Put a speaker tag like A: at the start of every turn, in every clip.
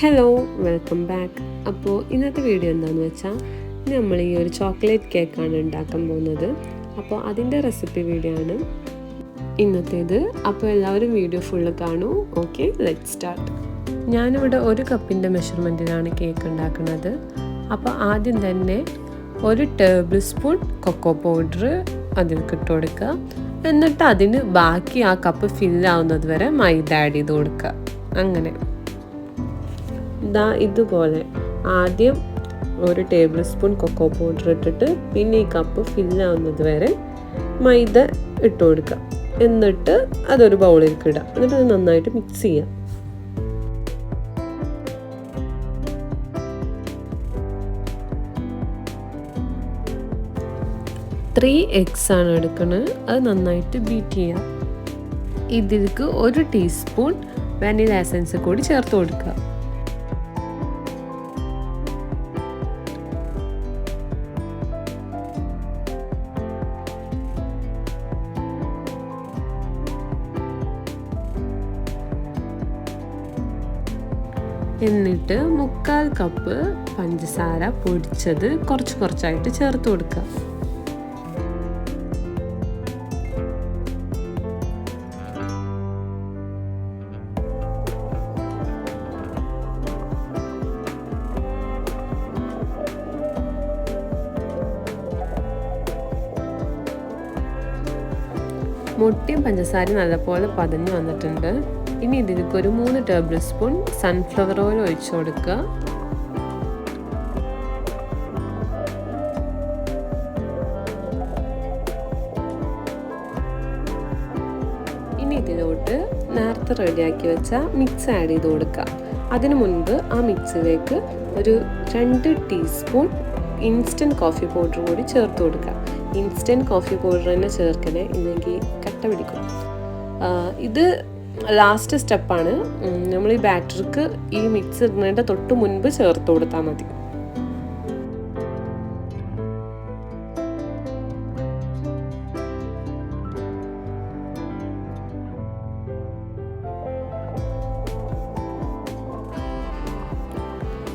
A: Hello welcome back അപ്പോൾ ഇന്നത്തെ video എന്താണെന്ന് വെച്ചാൽ നമ്മൾ ഈ ഒരു ചോക്ലേറ്റ് കേക്കാണ് ഉണ്ടാക്കാൻ പോകുന്നത്. അപ്പോൾ അതിന്റെ റെസിപ്പി വീഡിയോ ആണ് ഇന്നത്തേത്. അപ്പോൾ എല്ലാവരും വീഡിയോ ഫുള്ള് കാണൂ. ഓക്കെ ലെറ്റ് സ്റ്റാർട്ട് ഞാനിവിടെ ഒരു കപ്പിന്റെ മെഷർമെന്റിലാണ് കേക്ക് ഉണ്ടാക്കുന്നത്. അപ്പോൾ ആദ്യം തന്നെ ഒരു ടേബിൾ സ്പൂൺ കൊക്കോ പൗഡർ അതിൽ ഇട്ട് കൊടുക്കുക. എന്നിട്ട് അതിന് ബാക്കി ആ കപ്പ് ഫില്ലാവുന്നത് വരെ മൈദ ആഡ് ചെയ്ത് കൊടുക്കുക. അങ്ങനെ. ഇതാ ഇതുപോലെ. ആദ്യം ഒരു ടേബിൾ സ്പൂൺ കൊക്കോ പൗഡർ ഇട്ടിട്ട് പിന്നെ ഈ കപ്പ് ഫില്ലാവുന്നത് വരെ മൈദ ഇട്ട് കൊടുക്കുക എന്നിട്ട് അതൊരു ബൗളിലേക്ക് ഇടുക എന്നിട്ട് അത് നന്നായിട്ട് മിക്സ് ചെയ്യാം. ത്രീ എഗ്സ് ആണ് എടുക്കുന്നത് അത് നന്നായിട്ട് ബീറ്റ് ചെയ്യാം. ഇതിലേക്ക് ഒരു ടീസ്പൂൺ വാനില എസൻസ് കൂടി ചേർത്ത് കൊടുക്കുക എന്നിട്ട് മുക്കാൽ കപ്പ് പഞ്ചസാര പൊടിച്ചത് കുറച്ച് കുറച്ചായിട്ട് ചേർത്ത് കൊടുക്കുക. മുട്ടയും പഞ്ചസാരയും നല്ലപോലെ പതഞ്ഞു വന്നിട്ടുണ്ട്. ഇനി ഇതിലേക്ക് ഒരു മൂന്ന് ടേബിൾ സ്പൂൺ സൺഫ്ലവർ ഓയിൽ ഒഴിച്ചു കൊടുക്കുക. ഇനി ഇതിലോട്ട് നേരത്തെ റെഡിയാക്കി വെച്ച മിക്സ് ആഡ് ചെയ്ത് കൊടുക്കുക. അതിനു മുൻപ് ആ മിക്സിലേക്ക് ഒരു രണ്ട് ടീസ്പൂൺ ഇൻസ്റ്റന്റ് കോഫി പൗഡർ കൂടി ചേർത്ത് കൊടുക്കുക. ഇൻസ്റ്റന്റ് കോഫി പൗഡർ തന്നെ ചേർക്കണേ ഇല്ലെങ്കിൽ കട്ട പിടിക്കും. ഇത് ലാസ്റ്റ് സ്റ്റെപ്പാണ് നമ്മൾ ഈ ബാറ്റർക്ക് ഈ മിക്സ് ഇടുന്നതിന്റെ തൊട്ട് മുൻപ് ചേർത്ത് കൊടുത്താൽ മതി.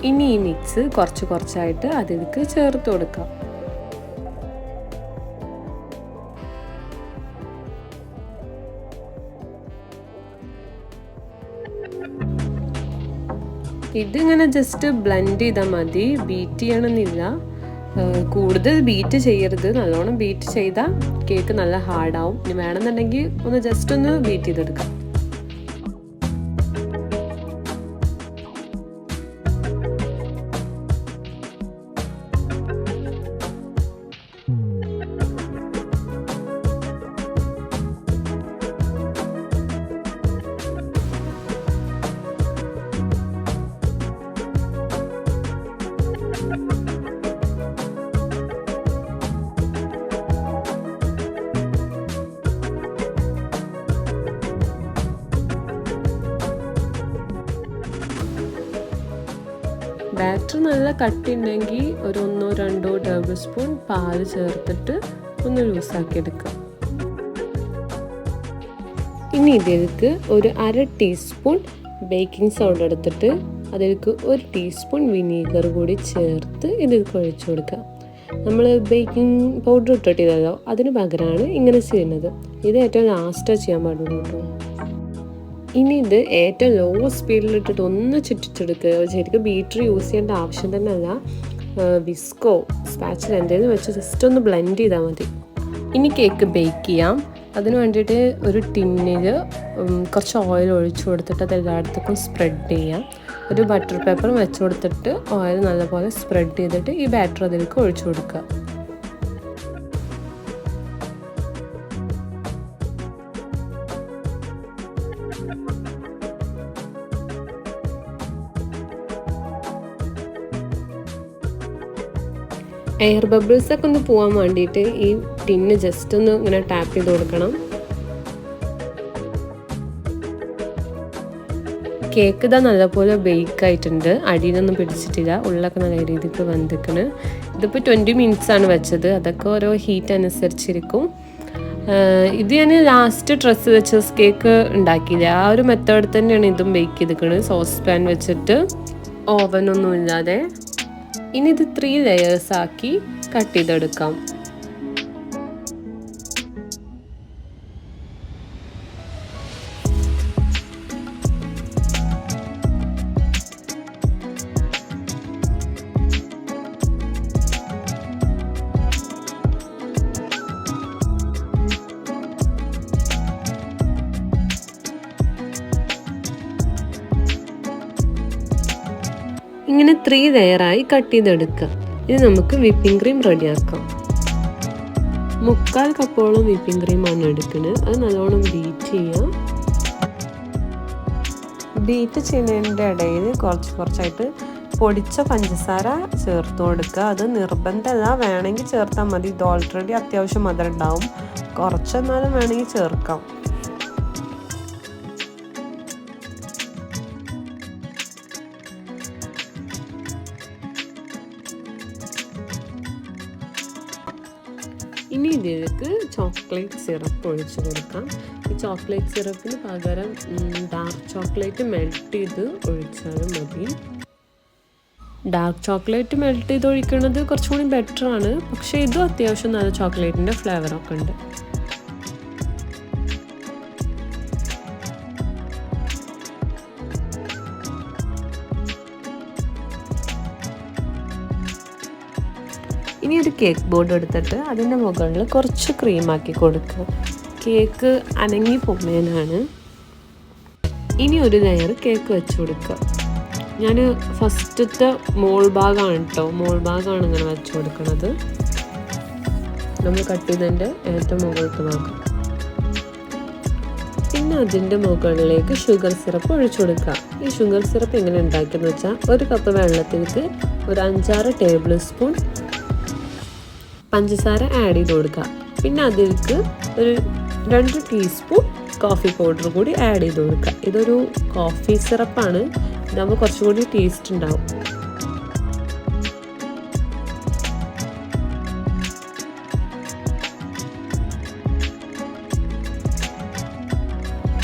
A: ഇനി ഈ മിക്സ് കുറച്ച് കുറച്ചായിട്ട് അതിലേക്ക് ചേർത്ത് കൊടുക്കാം. ഇതിങ്ങനെ ജസ്റ്റ് ബ്ലെൻഡ് ചെയ്താൽ മതി. ബീറ്റ് ചെയ്യണമെന്നില്ല. കൂടുതൽ ബീറ്റ് ചെയ്യരുത്. നല്ലോണം ബീറ്റ് ചെയ്താൽ കേക്ക് നല്ല ഹാർഡാവും ഇനി വേണമെന്നുണ്ടെങ്കിൽ ഒന്ന് ജസ്റ്റ് ഒന്ന് ബീറ്റ് ചെയ്തെടുക്കാം. ബാറ്റർ നല്ല കട്ടിയുണ്ടെങ്കിൽ ഒരു ഒന്നോ രണ്ടോ ടേബിൾ സ്പൂൺ പാൽ ചേർത്തിട്ട് ഒന്ന് ലൂസാക്കി എടുക്കുക. ഇനി ഇതിലേക്ക് ഒരു അര ടീസ്പൂൺ ബേക്കിംഗ് സോഡ എടുത്തിട്ട് അതിലേക്ക് ഒരു ടീസ്പൂൺ വിനീഗർ കൂടി ചേർത്ത് ഇതിലേക്ക് ഒഴിച്ചു കൊടുക്കുക. നമ്മൾ ബേക്കിംഗ് പൗഡർ ഇട്ടിട്ടില്ലല്ലോ അതിന് പകരമാണ് ഇങ്ങനെ ചെയ്യുന്നത്. ഇത് ഏറ്റവും ലാസ്റ്റാണ് ചെയ്യാൻ പാടുള്ളൂ ഇനി ഇത് ഏറ്റവും ലോ സ്പീഡിലിട്ടിട്ട് ഒന്ന് ചുറ്റിച്ചെടുക്കുക ശരിക്കും ബീറ്റർ യൂസ് ചെയ്യേണ്ട ആവശ്യം തന്നെ അല്ല വിസ്കോ സ്പാച്ചിൽ എന്തെങ്കിലും വെച്ച് ജസ്റ്റ് ഒന്ന് ബ്ലെൻഡ് ചെയ്താൽ മതി. ഇനി കേക്ക് ബേക്ക് ചെയ്യാം. അതിന് വേണ്ടിയിട്ട് ഒരു ടിന്നിൽ കുറച്ച് ഓയിൽ ഒഴിച്ചു കൊടുത്തിട്ട് അത് എല്ലായിടത്തേക്കും സ്പ്രെഡ് ചെയ്യാം. ഒരു ബട്ടർ പേപ്പർ വെച്ച് കൊടുത്തിട്ട് ഓയിൽ നല്ലപോലെ സ്പ്രെഡ് ചെയ്തിട്ട് ഈ ബാറ്റർ അതിലേക്ക് ഒഴിച്ചു കൊടുക്കുക. എയർ ബബിൾസ് ഒക്കെ ഒന്ന് പോകാൻ വേണ്ടിയിട്ട് ഈ ടിന്ന് ജസ്റ്റ് ഒന്ന് ഇങ്ങനെ ടാപ്പ് ചെയ്ത് കൊടുക്കണം. കേക്ക് ഇതാ നല്ലപോലെ ബേക്ക് ആയിട്ടുണ്ട്. അടിയിലൊന്നും പിടിച്ചിട്ടില്ല. ഉള്ളൊക്കെ നല്ല രീതിക്ക് വന്നിക്കണ് ഇതിപ്പോൾ ട്വന്റി മിനിറ്റ്സ് ആണ് വെച്ചത്. അതൊക്കെ ഓരോ ഹീറ്റ് അനുസരിച്ചിരിക്കും. ഇത് ഞാൻ ലാസ്റ്റ് ഡ്രസ്സ് വെച്ച കേക്ക് ഉണ്ടാക്കിയില്ല. ആ ഒരു മെത്തേഡ് തന്നെയാണ് ഇതും ബേക്ക് ചെയ്തിരിക്കുന്നത് സോസ് പാൻ വെച്ചിട്ട് ഓവനൊന്നും ഇല്ലാതെ. ഇനി ഇത് ത്രീ ലെയേഴ്സ് ആക്കി കട്ട് ചെയ്തെടുക്കാം. ത്രീ ലെയറായി കട്ട് ചെയ്തെടുക്കുക. ഇനി നമുക്ക് വിപ്പിംഗ് ക്രീം റെഡിയാക്കാം മുക്കാൽ കപ്പോളം വിപ്പിംഗ് ക്രീമാണ് എടുക്കുന്നത്. അത് നല്ലോണം ബീറ്റ് ചെയ്യാം. ബീറ്റ് ചെയ്യുന്നതിന്റെ ഇടയിൽ കുറച്ച് കുറച്ചായിട്ട് പൊടിച്ച പഞ്ചസാര ചേർത്ത് കൊടുക്കുക. അത് നിർബന്ധമല്ല വേണമെങ്കിൽ ചേർത്താൽ മതി. ഇത് ഓൾറെഡി അത്യാവശ്യം മധുരം ഉണ്ടാവും. കുറച്ചെന്നാലും വേണമെങ്കിൽ ചേർക്കാം. ഇനി ഇതിലേക്ക് ചോക്ലേറ്റ് സിറപ്പ് ഒഴിച്ചു കൊടുക്കാം. ഈ ചോക്ലേറ്റ് സിറപ്പിന് പകരം ഡാർക്ക് ചോക്ലേറ്റ് മെൽറ്റ് ചെയ്ത് ഒഴിച്ചാലും മതി. ഡാർക്ക് ചോക്ലേറ്റ് മെൽറ്റ് ചെയ്ത് ഒഴിക്കുന്നത് കുറച്ചുകൂടി ബെറ്ററാണ്. പക്ഷേ ഇതും അത്യാവശ്യം നല്ല ചോക്ലേറ്റിന്റെ ഫ്ലേവറൊക്കെ ഉണ്ട്. ഇനി ഒരു കേക്ക് ബോർഡ് എടുത്തിട്ട് അതിന്റെ മുകളിൽ കുറച്ച് ക്രീമാക്കി കൊടുക്കുക. കേക്ക് അനങ്ങി പൊമ്മേനാണ് ഇനി ഒരു ലെയർ കേക്ക് വെച്ച് കൊടുക്കുക. ഞാൻ ഫസ്റ്റത്തെ മോൾ ഭാഗമാണ് കേട്ടോ മോൾ ഭാഗമാണ് ഇങ്ങനെ വെച്ച് കൊടുക്കുന്നത് നമ്മൾ കട്ട് ചെയ്തതിന്റെ ഏറ്റവും മുകളിലത്തെ ഭാഗം പിന്നെ അതിന്റെ മുകളിലേക്ക് ഷുഗർ സിറപ്പ് ഒഴിച്ചു കൊടുക്കുക. ഈ ഷുഗർ സിറപ്പ് എങ്ങനെ ഉണ്ടാക്കിയെന്ന് വെച്ചാൽ ഒരു കപ്പ് വെള്ളത്തിലേക്ക് ഒരു അഞ്ചാറ് ടേബിൾ സ്പൂൺ പഞ്ചസാര ആഡ് ചെയ്ത് കൊടുക്കുക. പിന്നെ അതിലേക്ക് ഒരു രണ്ട് ടീസ്പൂൺ കോഫി പൗഡർ കൂടി ആഡ് ചെയ്ത് കൊടുക്കുക. ഇതൊരു കോഫി സിറപ്പാണ് ഇതാകുമ്പോൾ കുറച്ചുകൂടി ടേസ്റ്റ് ഉണ്ടാവും.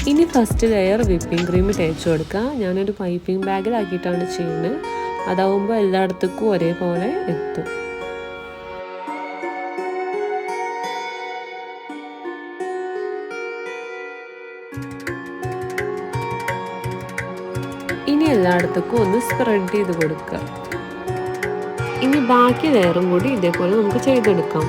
A: ഇനി ഫസ്റ്റ് ലെയർ വിപ്പിംഗ് ക്രീം തേച്ച് കൊടുക്കുക. ഞാനൊരു പൈപ്പിംഗ് ബാഗിലാക്കിയിട്ടാണ് ചെയ്യുന്നത്. അതാവുമ്പോൾ എല്ലായിടത്തേക്കും ഒരേപോലെ എത്തും. ഇനി എല്ലായിടത്തേക്കും ഒന്ന് സ്പ്രെഡ് ചെയ്ത് കൊടുക്കുക. ഇനി ബാക്കി ലെയറും കൂടി ഇതേപോലെ നമുക്ക് ചെയ്തെടുക്കാം.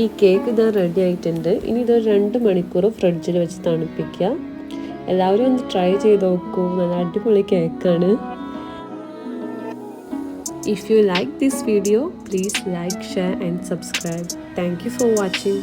A: ഈ കേക്ക് ഇതാ റെഡി ആയിട്ടുണ്ട്. ഇനി ഇത് രണ്ട് മണിക്കൂർ ഫ്രിഡ്ജിൽ വെച്ച് തണുപ്പിക്കുക. എല്ലാവരും ഒന്ന് ട്രൈ ചെയ്ത് നോക്കൂ. നല്ല അടിപൊളി കേക്കാണ്. If you like this video please like share and subscribe thank you for watching.